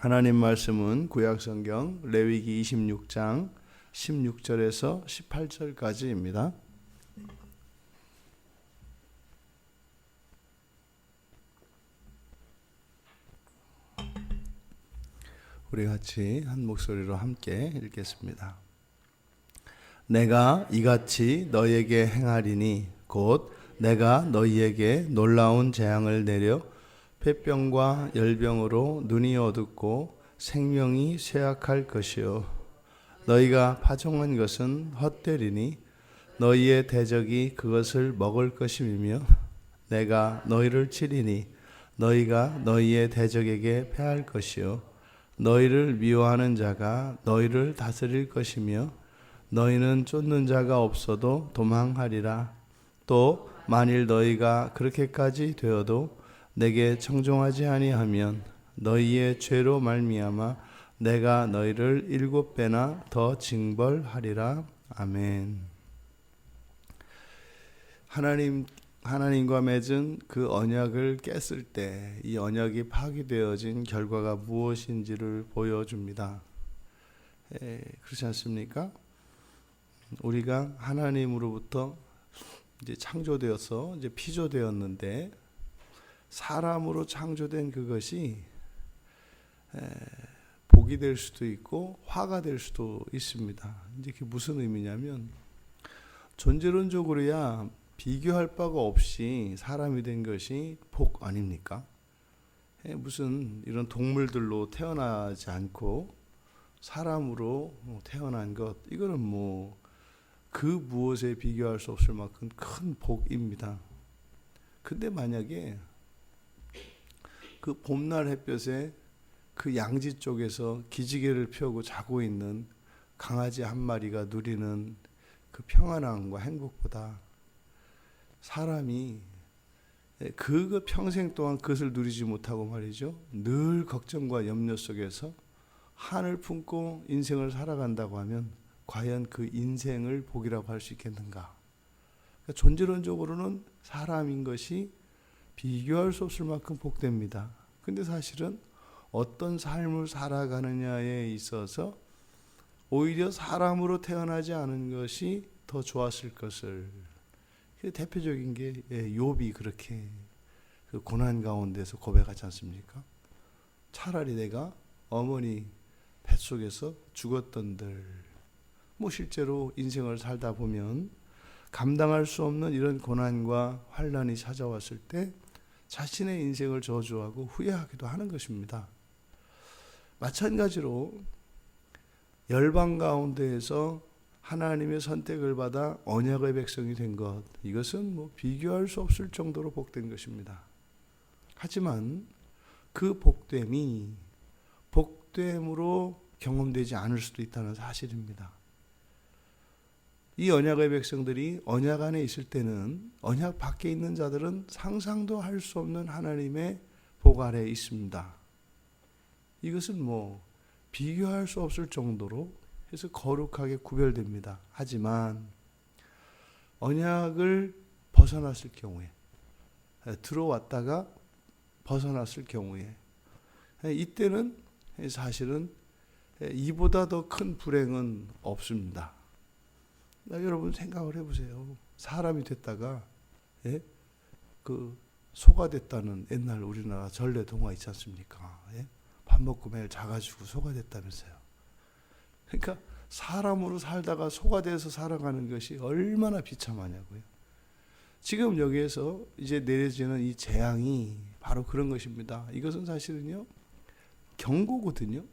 하나님 말씀은 구약성경 레위기 26장 16절에서 18절까지입니다. 우리 같이 한 목소리로 함께 읽겠습니다. 내가 이같이 너희에게 행하리니 곧 내가 너희에게 놀라운 재앙을 내려 폐병과 열병으로 눈이 어둡고 생명이 쇠약할 것이요. 너희가 파종한 것은 헛되리니 너희의 대적이 그것을 먹을 것임이며 내가 너희를 치리니 너희가 너희의 대적에게 패할 것이요. 너희를 미워하는 자가 너희를 다스릴 것이며 너희는 쫓는 자가 없어도 도망하리라. 또 만일 너희가 그렇게까지 되어도 내게 청종하지 아니하면 너희의 죄로 말미암아 내가 너희를 일곱 배나 더 징벌하리라 아멘. 하나님 하나님과 맺은 그 언약을 깼을 때 이 언약이 파기되어진 결과가 무엇인지를 보여줍니다. 에, 그렇지 않습니까? 우리가 하나님으로부터 이제 창조되어서 이제 피조되었는데 사람으로 창조된 그것이 에, 복이 될 수도 있고 화가 될 수도 있습니다. 이제 그게 무슨 의미냐면 존재론적으로야 비교할 바가 없이 사람이 된 것이 복 아닙니까? 에, 무슨 이런 동물들로 태어나지 않고 사람으로 태어난 것 이거는 뭐 그 무엇에 비교할 수 없을 만큼 큰 복입니다. 근데 만약에 그 봄날 햇볕에 그 양지 쪽에서 기지개를 펴고 자고 있는 강아지 한 마리가 누리는 그 평안함과 행복보다 사람이 그 평생 동안 그것을 누리지 못하고 말이죠. 늘 걱정과 염려 속에서 한을 품고 인생을 살아간다고 하면 과연 그 인생을 복이라고 할 수 있겠는가? 그러니까 존재론적으로는 사람인 것이 비교할 수 없을 만큼 복됩니다. 근데 사실은 어떤 삶을 살아가느냐에 있어서 오히려 사람으로 태어나지 않은 것이 더 좋았을 것을 대표적인 게 예, 욥이 그렇게 그 고난 가운데서 고백하지 않습니까? 차라리 내가 어머니 뱃속에서 죽었던들 뭐 실제로 인생을 살다 보면 감당할 수 없는 이런 고난과 환란이 찾아왔을 때 자신의 인생을 저주하고 후회하기도 하는 것입니다. 마찬가지로 열방 가운데에서 하나님의 선택을 받아 언약의 백성이 된 것, 이것은 뭐 비교할 수 없을 정도로 복된 것입니다. 하지만 그 복됨이 복됨으로 경험되지 않을 수도 있다는 사실입니다. 이 언약의 백성들이 언약 안에 있을 때는 언약 밖에 있는 자들은 상상도 할 수 없는 하나님의 복 아래에 있습니다. 이것은 뭐 비교할 수 없을 정도로 해서 거룩하게 구별됩니다. 하지만 언약을 벗어났을 경우에 들어왔다가 벗어났을 경우에 이때는 사실은 이보다 더 큰 불행은 없습니다. 여러분 생각을 해보세요. 사람이 됐다가 예? 그 소가 됐다는 옛날 우리나라 전래 동화 있지 않습니까? 예? 밥 먹고 매일 자가지고 소가 됐다면서요. 그러니까 사람으로 살다가 소가 돼서 살아가는 것이 얼마나 비참하냐고요. 지금 여기에서 이제 내려지는 이 재앙이 바로 그런 것입니다. 이것은 사실은요 경고거든요.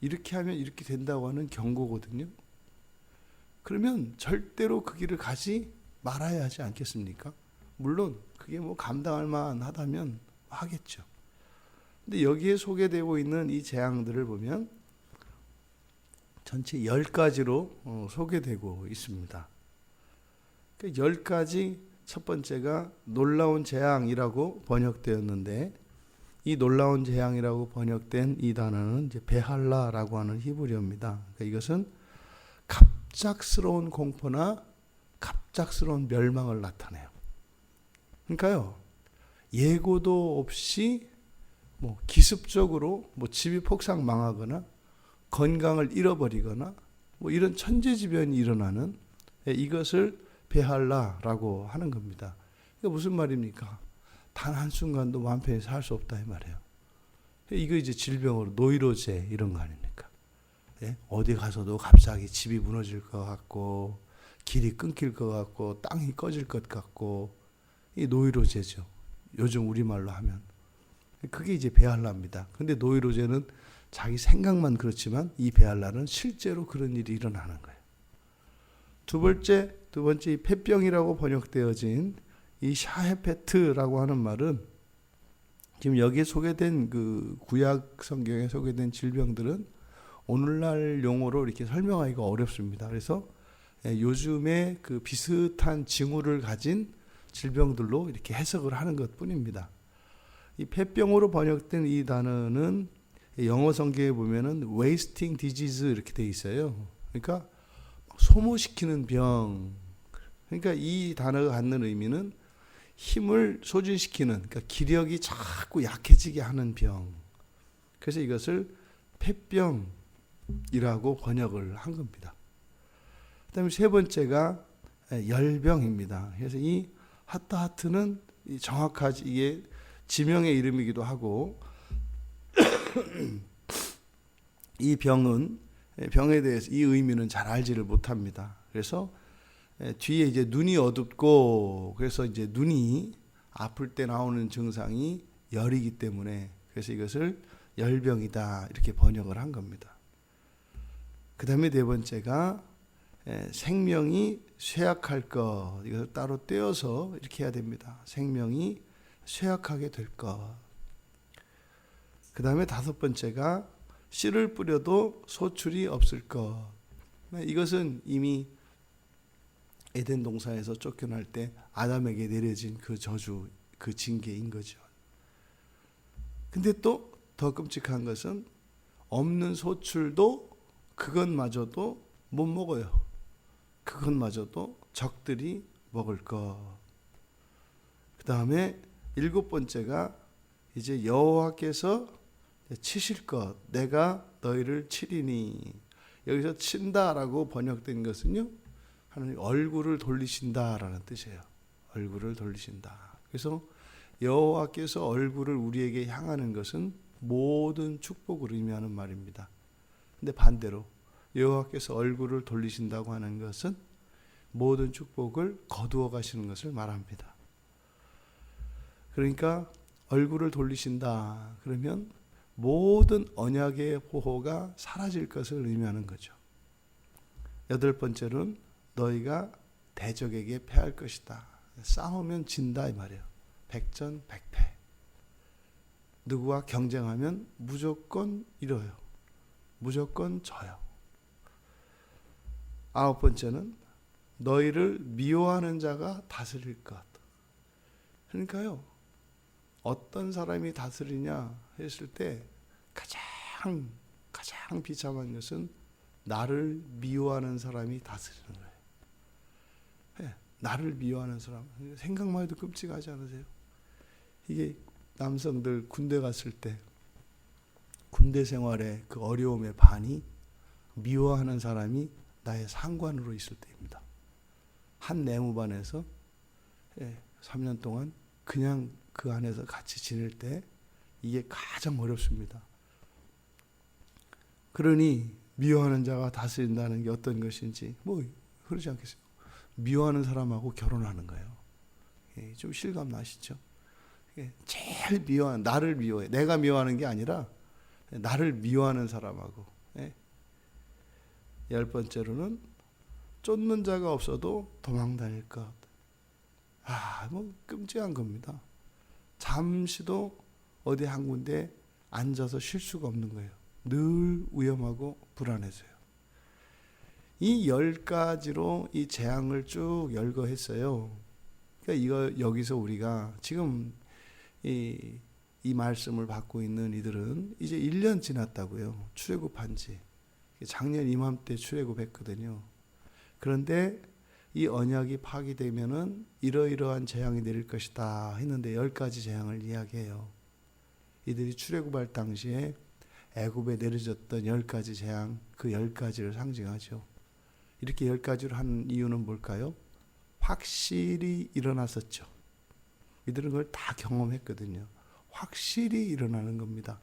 이렇게 하면 이렇게 된다고 하는 경고거든요. 그러면 절대로 그 길을 가지 말아야 하지 않겠습니까? 물론 그게 뭐 감당할 만하다면 하겠죠. 근데 여기에 소개되고 있는 이 재앙들을 보면 전체 열 가지로 어, 소개되고 있습니다. 그열 가지 첫 번째가 놀라운 재앙이라고 번역되었는데 이 놀라운 재앙이라고 번역된 이 단어는 이제 베할라라고 하는 히브리어입니다. 그러니까 이것은 갑 작스러운 공포나 갑작스러운 멸망을 나타내요. 그러니까요, 예고도 없이 뭐 기습적으로 뭐 집이 폭삭 망하거나 건강을 잃어버리거나 뭐 이런 천재지변이 일어나는 예, 이것을 배할라라고 하는 겁니다. 이게 무슨 말입니까? 단 한순간도 마음 편히 살 수 없다 이 말이에요. 이거 이제 질병으로 노이로제 이런 거 아닙니까? 예? 어디 가서도 갑자기 집이 무너질 것 같고 길이 끊길 것 같고 땅이 꺼질 것 같고 이 노이로제죠. 요즘 우리말로 하면 그게 이제 배알라입니다. 근데 노이로제는 자기 생각만 그렇지만 이 배알라는 실제로 그런 일이 일어나는 거예요. 두 번째, 두 번째 이 폐병이라고 번역되어진 이 샤헤페트라고 하는 말은 지금 여기에 소개된 그 구약 성경에 소개된 질병들은 오늘날 용어로 이렇게 설명하기가 어렵습니다. 그래서 예, 요즘에 그 비슷한 징후를 가진 질병들로 이렇게 해석을 하는 것 뿐입니다. 이 폐병으로 번역된 이 단어는 영어 성경에 보면은 wasting disease 이렇게 돼 있어요. 그러니까 소모시키는 병. 그러니까 이 단어가 갖는 의미는 힘을 소진시키는, 그러니까 기력이 자꾸 약해지게 하는 병. 그래서 이것을 폐병 이라고 번역을 한 겁니다. 그다음에 세 번째가 열병입니다. 그래서 이 하트하트는 정확하지 이게 지명의 이름이기도 하고 이 병은 병에 대해서 이 의미는 잘 알지를 못합니다. 그래서 뒤에 이제 눈이 어둡고 그래서 이제 눈이 아플 때 나오는 증상이 열이기 때문에 그래서 이것을 열병이다 이렇게 번역을 한 겁니다. 그 다음에 네 번째가 생명이 쇠약할 것 이것을 따로 떼어서 이렇게 해야 됩니다. 생명이 쇠약하게 될 것. 그 다음에 다섯 번째가 씨를 뿌려도 소출이 없을 것. 이것은 이미 에덴 동산에서 쫓겨날 때 아담에게 내려진 그 저주, 그 징계인 거죠. 근데 또 더 끔찍한 것은 없는 소출도 그것마저도 못 먹어요. 그것마저도 적들이 먹을 것. 그 다음에 일곱 번째가 이제 여호와께서 치실 것, 내가 너희를 치리니 여기서 친다라고 번역된 것은요 하나님 얼굴을 돌리신다라는 뜻이에요. 얼굴을 돌리신다. 그래서 여호와께서 얼굴을 우리에게 향하는 것은 모든 축복을 의미하는 말입니다. 근데 반대로 여호와께서 얼굴을 돌리신다고 하는 것은 모든 축복을 거두어 가시는 것을 말합니다. 그러니까 얼굴을 돌리신다. 그러면 모든 언약의 보호가 사라질 것을 의미하는 거죠. 여덟 번째는 너희가 대적에게 패할 것이다. 싸우면 진다 이 말이에요. 백전백패. 누구와 경쟁하면 무조건 이뤄요. 무조건 져요. 아홉 번째는 너희를 미워하는 자가 다스릴 것. 그러니까요. 어떤 사람이 다스리냐 했을 때 가장 가장 비참한 것은 나를 미워하는 사람이 다스리는 거예요. 네, 나를 미워하는 사람 생각만 해도 끔찍하지 않으세요? 이게 남성들 군대 갔을 때 군대 생활의 그 어려움의 반이 미워하는 사람이 나의 상관으로 있을 때입니다. 한 내무반에서 3년 동안 그냥 그 안에서 같이 지낼 때 이게 가장 어렵습니다. 그러니 미워하는 자가 다스린다는 게 어떤 것인지 뭐 그러지 않겠어요. 미워하는 사람하고 결혼하는 거예요. 예, 좀 실감 나시죠? 예, 제일 미워하는 나를 미워해. 내가 미워하는 게 아니라 나를 미워하는 사람하고. 예. 열 번째로는 쫓는 자가 없어도 도망 다닐 것. 아, 뭐 끔찍한 겁니다. 잠시도 어디 한 군데 앉아서 쉴 수가 없는 거예요. 늘 위험하고 불안해서요. 이 열 가지로 이 재앙을 쭉 열거했어요. 그러니까 이거 여기서 우리가 지금 이, 이 말씀을 받고 있는 이들은 이제 1년 지났다고요. 출애굽한 지. 작년 이맘때 출애굽했거든요. 그런데 이 언약이 파기되면은 이러이러한 재앙이 내릴 것이다 했는데 열 가지 재앙을 이야기해요. 이들이 출애굽할 당시에 애굽에 내려졌던 열 가지 재앙 그 열 가지를 상징하죠. 이렇게 열 가지로 한 이유는 뭘까요? 확실히 일어났었죠. 이들은 그걸 다 경험했거든요. 확실히 일어나는 겁니다.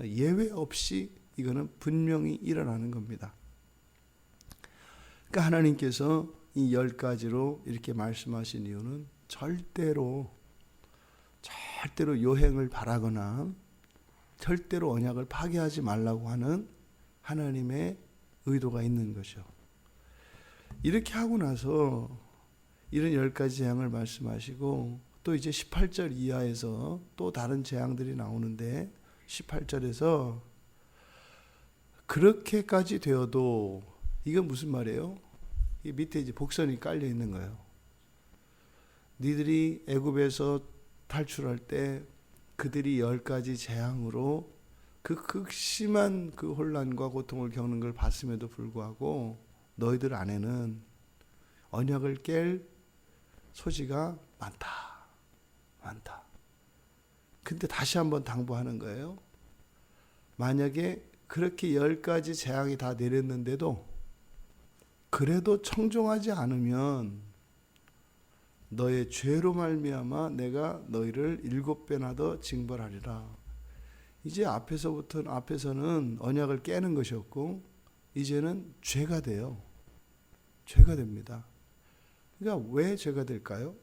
예외 없이 이거는 분명히 일어나는 겁니다. 그러니까 하나님께서 이 열 가지로 이렇게 말씀하신 이유는 절대로 절대로 요행을 바라거나 절대로 언약을 파괴하지 말라고 하는 하나님의 의도가 있는 거죠. 이렇게 하고 나서 이런 열 가지 재앙을 말씀하시고 또 이제 18절 이하에서 또 다른 재앙들이 나오는데 18절에서 그렇게까지 되어도 이건 무슨 말이에요? 이 밑에 이제 복선이 깔려 있는 거예요. 니들이 애굽에서 탈출할 때 그들이 열 가지 재앙으로 그 극심한 그 혼란과 고통을 겪는 걸 봤음에도 불구하고 너희들 안에는 언약을 깰 소지가 많다. 많다. 근데 다시 한번 당부하는 거예요. 만약에 그렇게 열 가지 재앙이 다 내렸는데도 그래도 청종하지 않으면 너의 죄로 말미암아 내가 너희를 일곱 배나 더 징벌하리라. 이제 앞에서부터 앞에서는 언약을 깨는 것이었고 이제는 죄가 돼요. 죄가 됩니다. 그러니까 왜 죄가 될까요?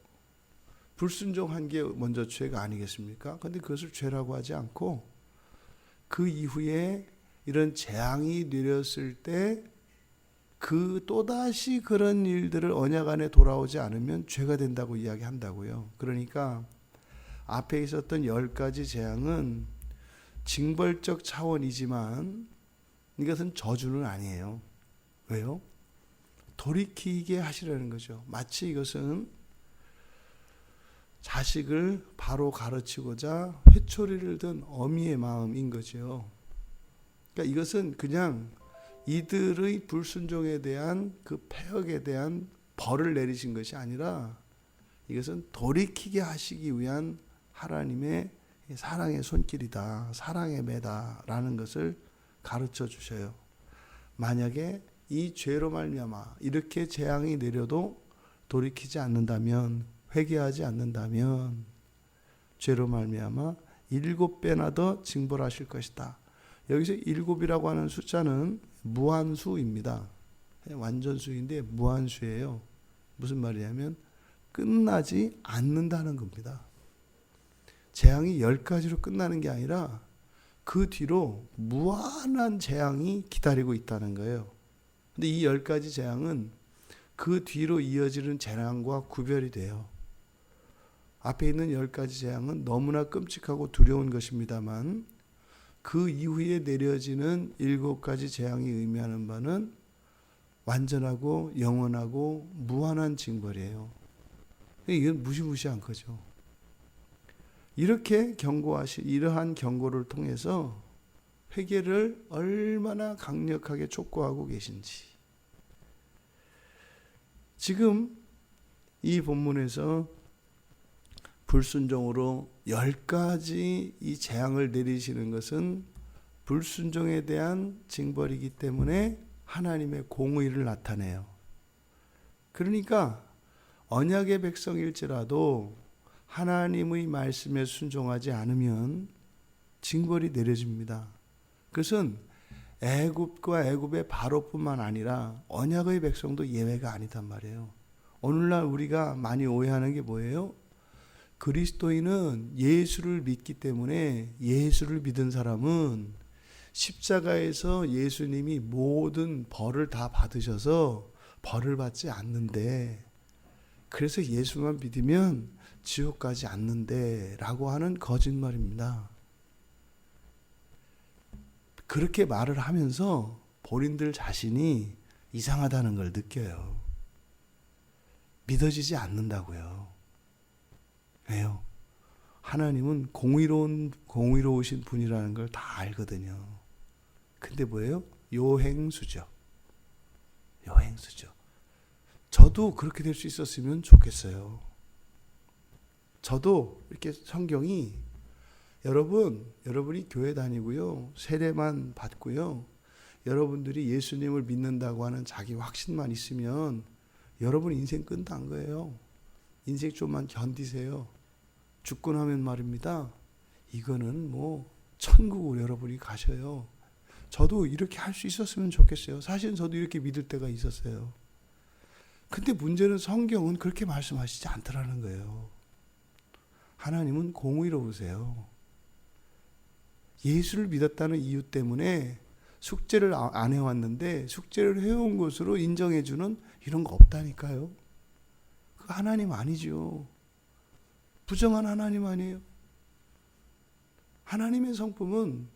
불순종한 게 먼저 죄가 아니겠습니까? 근데 그것을 죄라고 하지 않고 그 이후에 이런 재앙이 내렸을 때 그 또다시 그런 일들을 언약 안에 돌아오지 않으면 죄가 된다고 이야기한다고요. 그러니까 앞에 있었던 열 가지 재앙은 징벌적 차원이지만 이것은 저주는 아니에요. 왜요? 돌이키게 하시려는 거죠. 마치 이것은 자식을 바로 가르치고자 회초리를 든 어미의 마음인 거죠. 그러니까 이것은 그냥 이들의 불순종에 대한 그 폐역에 대한 벌을 내리신 것이 아니라 이것은 돌이키게 하시기 위한 하나님의 사랑의 손길이다. 사랑의 매다라는 것을 가르쳐 주셔요. 만약에 이 죄로 말미암아 이렇게 재앙이 내려도 돌이키지 않는다면 회개하지 않는다면 죄로 말미암아 일곱 배나 더 징벌하실 것이다. 여기서 일곱이라고 하는 숫자는 무한수입니다. 완전수인데 무한수예요. 무슨 말이냐면 끝나지 않는다는 겁니다. 재앙이 열 가지로 끝나는 게 아니라 그 뒤로 무한한 재앙이 기다리고 있다는 거예요. 근데 이 열 가지 재앙은 그 뒤로 이어지는 재앙과 구별이 돼요. 앞에 있는 열 가지 재앙은 너무나 끔찍하고 두려운 것입니다만 그 이후에 내려지는 일곱 가지 재앙이 의미하는 바는 완전하고 영원하고 무한한 징벌이에요. 이건 무시무시한 거죠. 이렇게 경고하시 이러한 경고를 통해서 회개를 얼마나 강력하게 촉구하고 계신지 지금 이 본문에서 불순종으로 열 가지 이 재앙을 내리시는 것은 불순종에 대한 징벌이기 때문에 하나님의 공의를 나타내요. 그러니까 언약의 백성일지라도 하나님의 말씀에 순종하지 않으면 징벌이 내려집니다. 그것은 애굽과 애굽의 바로뿐만 아니라 언약의 백성도 예외가 아니단 말이에요. 오늘날 우리가 많이 오해하는 게 뭐예요? 그리스도인은 예수를 믿기 때문에 예수를 믿은 사람은 십자가에서 예수님이 모든 벌을 다 받으셔서 벌을 받지 않는데 그래서 예수만 믿으면 지옥 가지 않는데 라고 하는 거짓말입니다. 그렇게 말을 하면서 본인들 자신이 이상하다는 걸 느껴요. 믿어지지 않는다고요. 왜요? 하나님은 공의로운 공의로우신 분이라는 걸 다 알거든요. 근데 뭐예요? 요행수죠. 요행수죠. 저도 그렇게 될 수 있었으면 좋겠어요. 저도 이렇게 성경이 여러분, 여러분이 교회 다니고요. 세례만 받고요. 여러분들이 예수님을 믿는다고 하는 자기 확신만 있으면 여러분 인생 끝난 거예요. 인생 좀만 견디세요. 죽고 나면 말입니다. 이거는 뭐 천국으로 여러분이 가셔요. 저도 이렇게 할 수 있었으면 좋겠어요. 사실 저도 이렇게 믿을 때가 있었어요. 근데 문제는 성경은 그렇게 말씀하시지 않더라는 거예요. 하나님은 공의로우세요. 예수를 믿었다는 이유 때문에 숙제를 아- 안 해왔는데 숙제를 해온 것으로 인정해주는 이런 거 없다니까요. 그 하나님 아니죠. 부정한 하나님 아니에요. 하나님의 성품은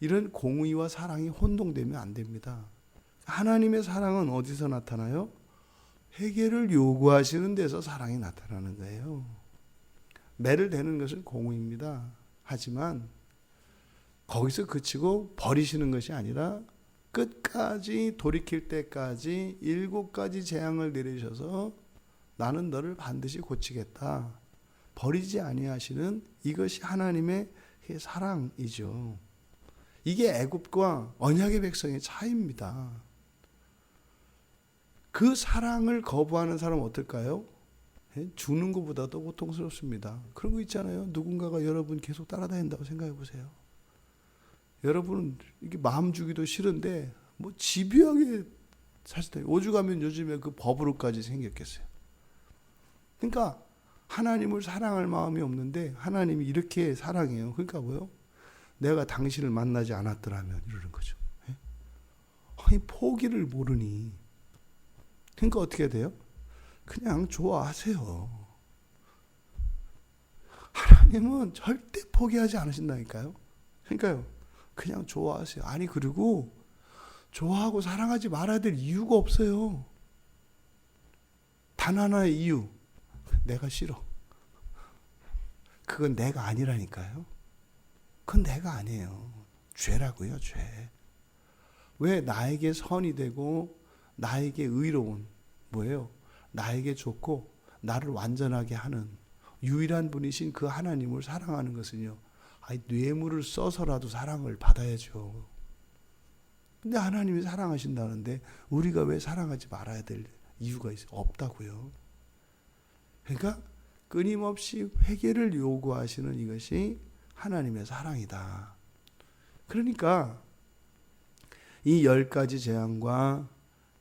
이런 공의와 사랑이 혼동되면 안 됩니다. 하나님의 사랑은 어디서 나타나요? 회개를 요구하시는 데서 사랑이 나타나는 거예요. 매를 대는 것은 공의입니다. 하지만 거기서 그치고 버리시는 것이 아니라 끝까지 돌이킬 때까지 일곱 가지 재앙을 내리셔서 나는 너를 반드시 고치겠다. 버리지 아니하시는 이것이 하나님의 사랑이죠. 이게 애굽과 언약의 백성의 차이입니다. 그 사랑을 거부하는 사람은 어떨까요? 예? 죽는 것보다도 고통스럽습니다. 그런 거 있잖아요. 누군가가 여러분 계속 따라다닌다고 생각해 보세요. 여러분은 이게 마음 주기도 싫은데 뭐 집요하게 사실 때 오죽하면 요즘에 그 법으로까지 생겼겠어요. 그러니까 하나님을 사랑할 마음이 없는데 하나님이 이렇게 사랑해요. 그러니까 뭐요? 내가 당신을 만나지 않았더라면 이러는 거죠. 예? 아니 포기를 모르니. 그러니까 어떻게 돼요? 그냥 좋아하세요. 하나님은 절대 포기하지 않으신다니까요. 그러니까요. 그냥 좋아하세요. 아니 그리고 좋아하고 사랑하지 말아야 될 이유가 없어요. 단 하나의 이유. 내가 싫어. 그건 내가 아니라니까요. 그건 내가 아니에요. 죄라고요, 죄. 왜 나에게 선이 되고 나에게 의로운 뭐예요? 나에게 좋고 나를 완전하게 하는 유일한 분이신 그 하나님을 사랑하는 것은요. 아니 뇌물을 써서라도 사랑을 받아야죠. 근데 하나님이 사랑하신다는데 우리가 왜 사랑하지 말아야 될 이유가 없다고요. 그러니까 끊임없이 회개를 요구하시는 이것이 하나님의 사랑이다. 그러니까 이 열 가지 재앙과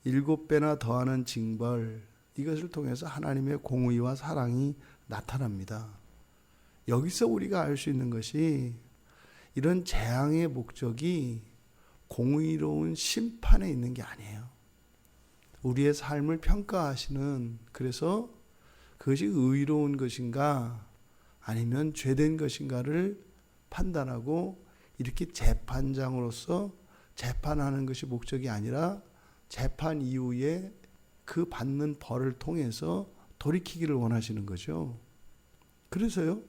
일곱 배나 더하는 징벌 이것을 통해서 하나님의 공의와 사랑이 나타납니다. 여기서 우리가 알 수 있는 것이 이런 재앙의 목적이 공의로운 심판에 있는 게 아니에요. 우리의 삶을 평가하시는 그래서 그것이 의로운 것인가 아니면 죄된 것인가를 판단하고 이렇게 재판장으로서 재판하는 것이 목적이 아니라 재판 이후에 그 받는 벌을 통해서 돌이키기를 원하시는 거죠. 그래서요,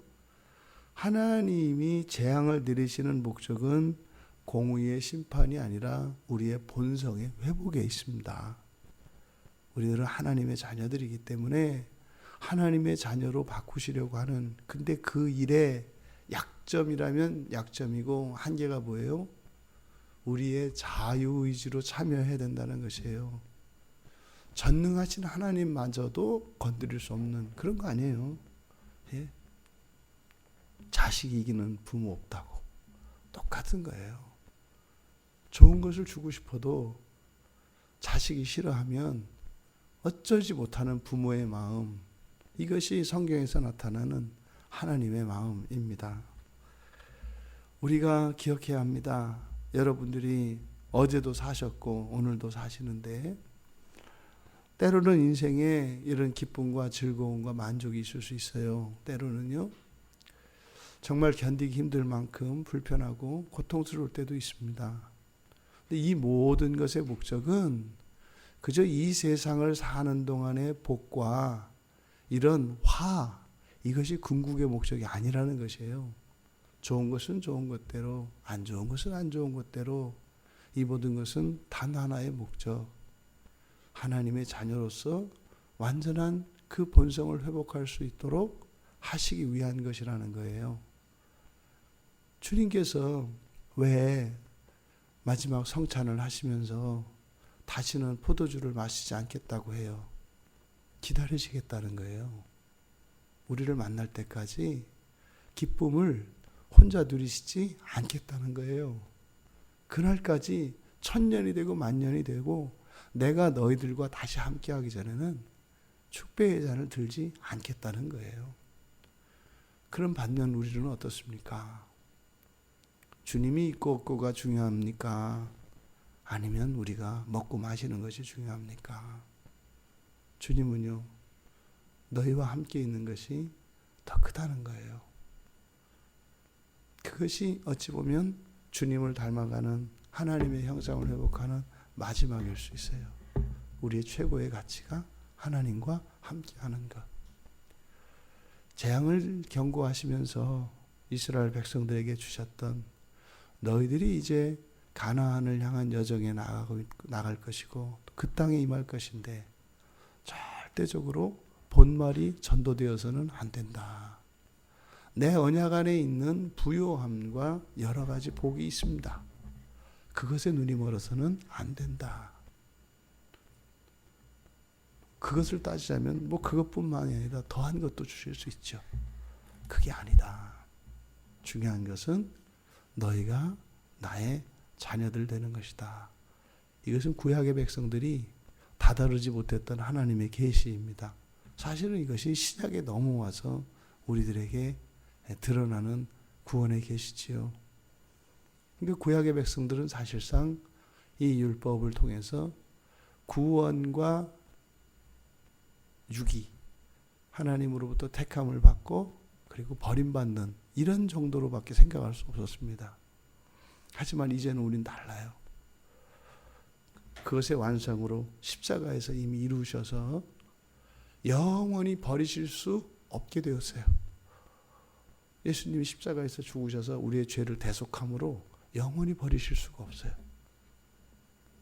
하나님이 재앙을 내리시는 목적은 공의의 심판이 아니라 우리의 본성의 회복에 있습니다. 우리들은 하나님의 자녀들이기 때문에 하나님의 자녀로 바꾸시려고 하는 근데 그 일에 약점이라면 약점이고 한계가 뭐예요? 우리의 자유 의지로 참여해야 된다는 것이에요. 전능하신 하나님마저도 건드릴 수 없는 그런 거 아니에요. 예? 자식 이기는 부모 없다고. 똑같은 거예요. 좋은 것을 주고 싶어도 자식이 싫어하면 어쩌지 못하는 부모의 마음. 이것이 성경에서 나타나는 하나님의 마음입니다. 우리가 기억해야 합니다. 여러분들이 어제도 사셨고 오늘도 사시는데 때로는 인생에 이런 기쁨과 즐거움과 만족이 있을 수 있어요. 때로는요. 정말 견디기 힘들 만큼 불편하고 고통스러울 때도 있습니다. 근데 이 모든 것의 목적은 그저 이 세상을 사는 동안의 복과 이런 화 이것이 궁극의 목적이 아니라는 것이에요. 좋은 것은 좋은 것대로, 안 좋은 것은 안 좋은 것대로 이 모든 것은 단 하나의 목적. 하나님의 자녀로서 완전한 그 본성을 회복할 수 있도록 하시기 위한 것이라는 거예요. 주님께서 왜 마지막 성찬을 하시면서 다시는 포도주를 마시지 않겠다고 해요. 기다리시겠다는 거예요. 우리를 만날 때까지 기쁨을 혼자 누리시지 않겠다는 거예요. 그날까지 천년이 되고 만년이 되고 내가 너희들과 다시 함께하기 전에는 축배의 잔을 들지 않겠다는 거예요. 그런 반면 우리는 어떻습니까? 주님이 있고 없고가 중요합니까? 아니면 우리가 먹고 마시는 것이 중요합니까? 주님은요, 너희와 함께 있는 것이 더 크다는 거예요. 그것이 어찌 보면 주님을 닮아가는 하나님의 형상을 회복하는 마지막일 수 있어요. 우리의 최고의 가치가 하나님과 함께 하는 것. 재앙을 경고하시면서 이스라엘 백성들에게 주셨던 너희들이 이제 가나안을 향한 여정에 나가고 나갈 것이고 그 땅에 임할 것인데 절대적으로 본말이 전도되어서는 안 된다. 내 언약 안에 있는 부요함과 여러 가지 복이 있습니다. 그것에 눈이 멀어서는 안 된다. 그것을 따지자면 뭐 그것뿐만이 아니라 더한 것도 주실 수 있죠. 그게 아니다. 중요한 것은 너희가 나의 자녀들 되는 것이다. 이것은 구약의 백성들이 다다르지 못했던 하나님의 계시입니다. 사실은 이것이 신약에 넘어와서 우리들에게 드러나는 구원의 계시지요. 그러니까 구약의 백성들은 사실상 이 율법을 통해서 구원과 유기, 하나님으로부터 택함을 받고 그리고 버림받는 이런 정도로밖에 생각할 수 없었습니다. 하지만 이제는 우린 달라요. 그것의 완성으로 십자가에서 이미 이루셔서 영원히 버리실 수 없게 되었어요. 예수님이 십자가에서 죽으셔서 우리의 죄를 대속함으로 영원히 버리실 수가 없어요.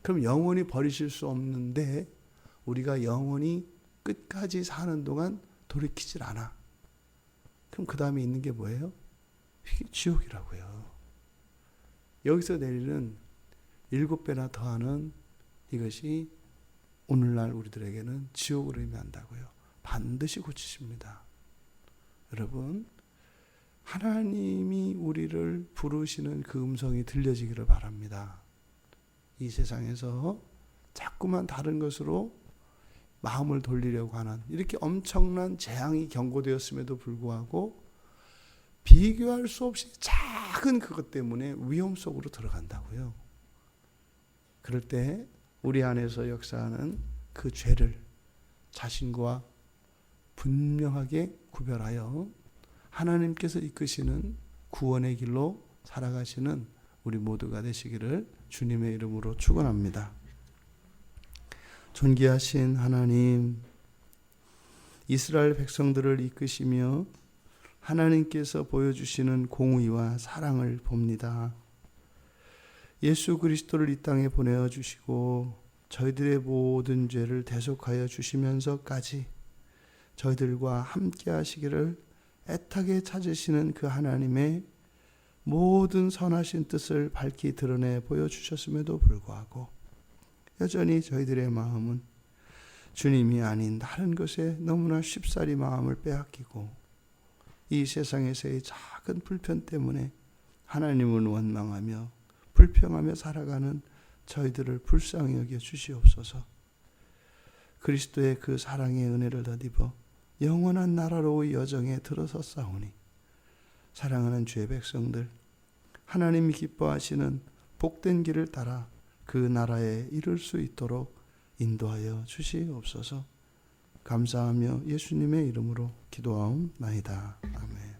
그럼 영원히 버리실 수 없는데 우리가 영원히 끝까지 사는 동안 돌이키질 않아. 그럼 그 다음에 있는 게 뭐예요? 이게 지옥이라고요. 여기서 내리는 일곱 배나 더하는 이것이 오늘날 우리들에게는 지옥을 의미한다고요. 반드시 고치십니다. 여러분, 하나님이 우리를 부르시는 그 음성이 들려지기를 바랍니다. 이 세상에서 자꾸만 다른 것으로 마음을 돌리려고 하는 이렇게 엄청난 재앙이 경고되었음에도 불구하고 비교할 수 없이 작은 그것 때문에 위험 속으로 들어간다고요. 그럴 때 우리 안에서 역사하는 그 죄를 자신과 분명하게 구별하여 하나님께서 이끄시는 구원의 길로 살아가시는 우리 모두가 되시기를 주님의 이름으로 축원합니다. 존귀하신 하나님, 이스라엘 백성들을 이끄시며 하나님께서 보여주시는 공의와 사랑을 봅니다. 예수 그리스도를 이 땅에 보내어 주시고 저희들의 모든 죄를 대속하여 주시면서까지 저희들과 함께 하시기를 애타게 찾으시는 그 하나님의 모든 선하신 뜻을 밝히 드러내 보여주셨음에도 불구하고 여전히 저희들의 마음은 주님이 아닌 다른 것에 너무나 쉽사리 마음을 빼앗기고 이 세상에서의 작은 불편 때문에 하나님을 원망하며 불평하며 살아가는 저희들을 불쌍히 여겨 주시옵소서. 그리스도의 그 사랑의 은혜를 덧입어 영원한 나라로의 여정에 들어섰사오니 사랑하는 주의 백성들 하나님이 기뻐하시는 복된 길을 따라 그 나라에 이를 수 있도록 인도하여 주시옵소서. 감사하며 예수님의 이름으로 기도하옵나이다. 아멘.